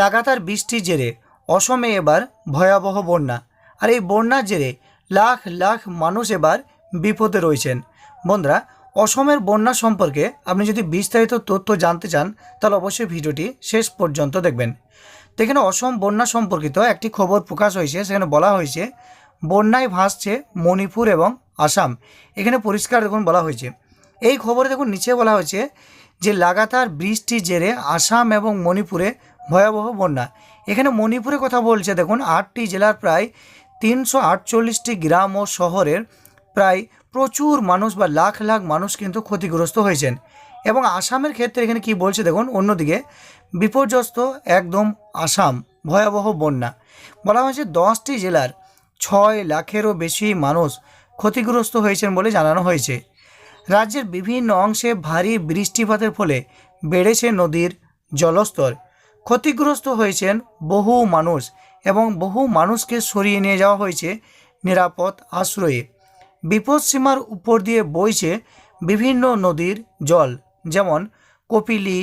লাগাতার বৃষ্টির জেরে অসমে এবার ভয়াবহ বন্যা। আর এই বন্যার জেরে লাখ লাখ মানুষ এবার বিপদে রয়েছেন। বন্ধুরা, অসমের বন্যা সম্পর্কে আপনি যদি বিস্তারিত তথ্য জানতে চান, তাহলে অবশ্যই ভিডিওটি শেষ পর্যন্ত দেখবেন। তো এখানে অসম বন্যা সম্পর্কিত একটি খবর প্রকাশ হয়েছে। সেখানে বলা হয়েছে, বন্যায় ভাসছে মণিপুর এবং আসাম। এখানে পরিষ্কার দেখুন বলা হয়েছে। এই খবরে দেখুন, নিচে বলা হয়েছে যে, লাগাতার বৃষ্টির জেরে আসাম এবং মণিপুরে ভয়াবহ বন্যা। এখানে মণিপুরে কথা বলছে, দেখুন, আটটি জেলার প্রায় তিনশো আটচল্লিশটি গ্রাম ও শহরের প্রায় প্রচুর মানুষ বা লাখ লাখ মানুষ কিন্তু ক্ষতিগ্রস্ত হয়েছেন। এবং আসামের ক্ষেত্রে এখানে কি বলছে, দেখুন, অন্যদিকে, বিপর্যস্ত একদম আসাম, ভয়াবহ বন্যা। বলা হয়েছে দশটি জেলার ছয় লাখেরও বেশি মানুষ ক্ষতিগ্রস্ত হয়েছেন বলে জানানো হয়েছে। রাজ্যের বিভিন্ন অংশে ভারী বৃষ্টিপাতের ফলে বেড়েছে নদীর জলস্তর। ক্ষতিগ্রস্ত হয়েছেন বহু মানুষ এবং বহু মানুষকে সরিয়ে নিয়ে যাওয়া হয়েছে নিরাপদ আশ্রয়ে। বিপদসীমার উপর দিয়ে বইছে বিভিন্ন নদীর জল, যেমন কপিলি,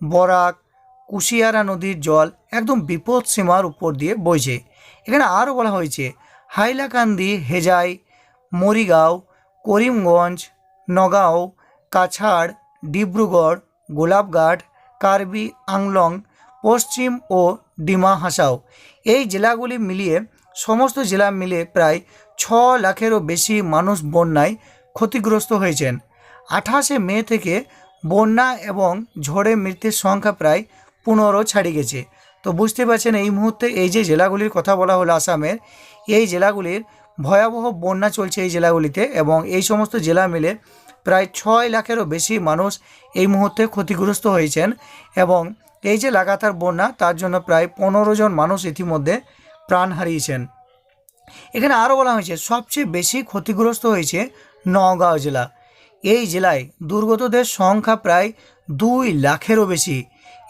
বরাক, কুশিয়ারা নদীর জল একদম বিপদসীমার উপর দিয়ে বইছে। এখানে আরও বলা হয়েছে, হাইলাকান্দি, হেজাই, মরিগাঁও, করিমগঞ্জ, নগাঁও, কাছাড়, ডিব্রুগড়, গোলাপঘাট, কার্বি, আংলং পশ্চিম ও ডিমা হাসাও। এই জেলাগুলি মিলিয়ে সমস্ত জেলা মিলে প্রায় ছ লাখেরও বেশি মানুষ বন্যায় ক্ষতিগ্রস্ত হয়েছেন। আঠাশে মে থেকে বন্যা এবং ঝড়ে মৃত্যুর সংখ্যা প্রায় পনেরো ছাড়িয়ে গেছে। তো বুঝতে পারছেন, এই মুহূর্তে এই যে জেলাগুলির কথা বলা হলো আসামের, এই জেলাগুলির ভয়াবহ বন্যা চলছে এই জেলাগুলিতে এবং এই সমস্ত জেলা মিলে প্রায় ছয় লাখেরও বেশি মানুষ এই মুহূর্তে ক্ষতিগ্রস্ত হয়েছেন এবং এই যে লাগাতার বন্যা, তার জন্য প্রায় পনেরো জন মানুষ ইতিমধ্যে প্রাণ হারিয়েছেন। এখানে আরও বলা হয়েছে, সবচেয়ে বেশি ক্ষতিগ্রস্ত হয়েছে নওগাঁও জেলা। এই জেলায় দুর্গতদের সংখ্যা প্রায় দুই লাখেরও বেশি।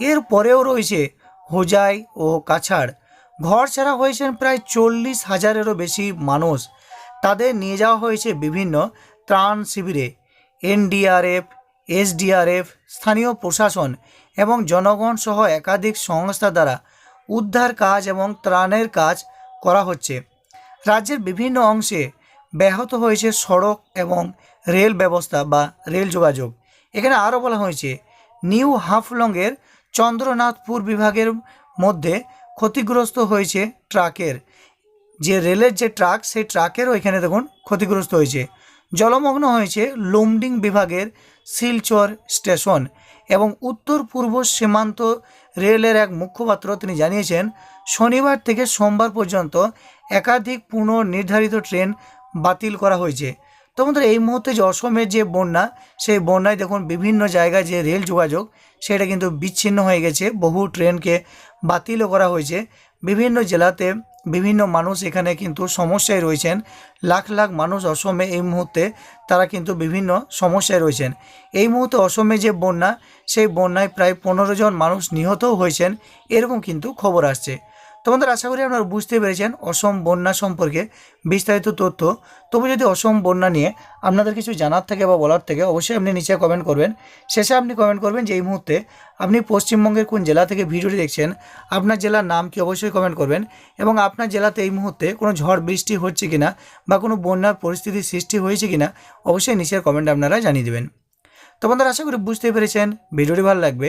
এর পরেও রয়েছে হোজাই ও কাছাড়। ঘর ছাড়া হয়েছেন প্রায় চল্লিশ হাজারেরও বেশি মানুষ। তাদের নিয়ে যাওয়া হয়েছে বিভিন্ন ত্রাণ শিবিরে, এনডিআরএফ এসডিআরএফ, স্থানীয় প্রশাসন এবং জনগণ সহ একাধিক সংস্থা দ্বারা উদ্ধার কাজ এবং ত্রাণের কাজ করা হচ্ছে। রাজ্যের বিভিন্ন অংশে ব্যাহত হয়েছে সড়ক এবং রেল ব্যবস্থা বা রেল যোগাযোগ। এখানে আরও বলা হয়েছে, নিউ হাফলংয়ের চন্দ্রনাথপুর বিভাগের মধ্যে ক্ষতিগ্রস্ত হয়েছে ট্রাকের। যে রেলের যে ট্রাক, সেই ট্রাকেরও এখানে দেখুন ক্ষতিগ্রস্ত হয়েছে। জলমগ্ন হয়েছে লুমডিং বিভাগের শিলচর স্টেশন এবং উত্তর পূর্ব সীমান্ত রেলের এক মুখপাত্র তিনি জানিয়েছেন, শনিবার থেকে সোমবার পর্যন্ত একাধিক পুনর্নির্ধারিত ট্রেন বাতিল করা হয়েছে। তো বন্ধুরা এই মুহূর্তে যে অসমের যে বন্যা, সেই বন্যায় দেখুন বিভিন্ন জায়গায় যে রেল যোগাযোগ, সেটা কিন্তু বিচ্ছিন্ন হয়ে গেছে। বহু ট্রেনকে বাতিলও করা হয়েছে। বিভিন্ন জেলাতে বিভিন্ন মানুষ এখানে কিন্তু সমস্যায় রয়েছেন। লাখ লাখ মানুষ অসমে এই মুহূর্তে তারা কিন্তু বিভিন্ন সমস্যায় রয়েছেন। এই মুহূর্তে অসমে যে বন্যা, সেই বন্যায় প্রায় পনেরো জন মানুষ নিহতও হয়েছেন, এরকম কিন্তু খবর আসছে। তোমাদের আশা করি আপনারা বুঝতে পেরেছেন অসম বন্যা সম্পর্কে বিস্তারিত তথ্য। তবু যদি অসম বন্যা নিয়ে আপনাদের কিছু জানার থেকে বা বলার থেকে, অবশ্যই আপনি নিচে কমেন্ট করবেন। শেষে আপনি কমেন্ট করবেন যে এই মুহূর্তে আপনি পশ্চিমবঙ্গের কোন জেলা থেকে ভিডিওটি দেখছেন, আপনার জেলার নাম কি অবশ্যই কমেন্ট করবেন এবং আপনার জেলাতে এই মুহূর্তে কোনো ঝড়, বৃষ্টি হচ্ছে কিনা বা কোনো বন্যার পরিস্থিতির সৃষ্টি হয়েছে কিনা, অবশ্যই নিচের কমেন্ট আপনারা জানিয়ে দেবেন। তো বন্ধুরা আশা করি বুঝতে পেরেছেন, ভিডিওটি ভালো লাগবে।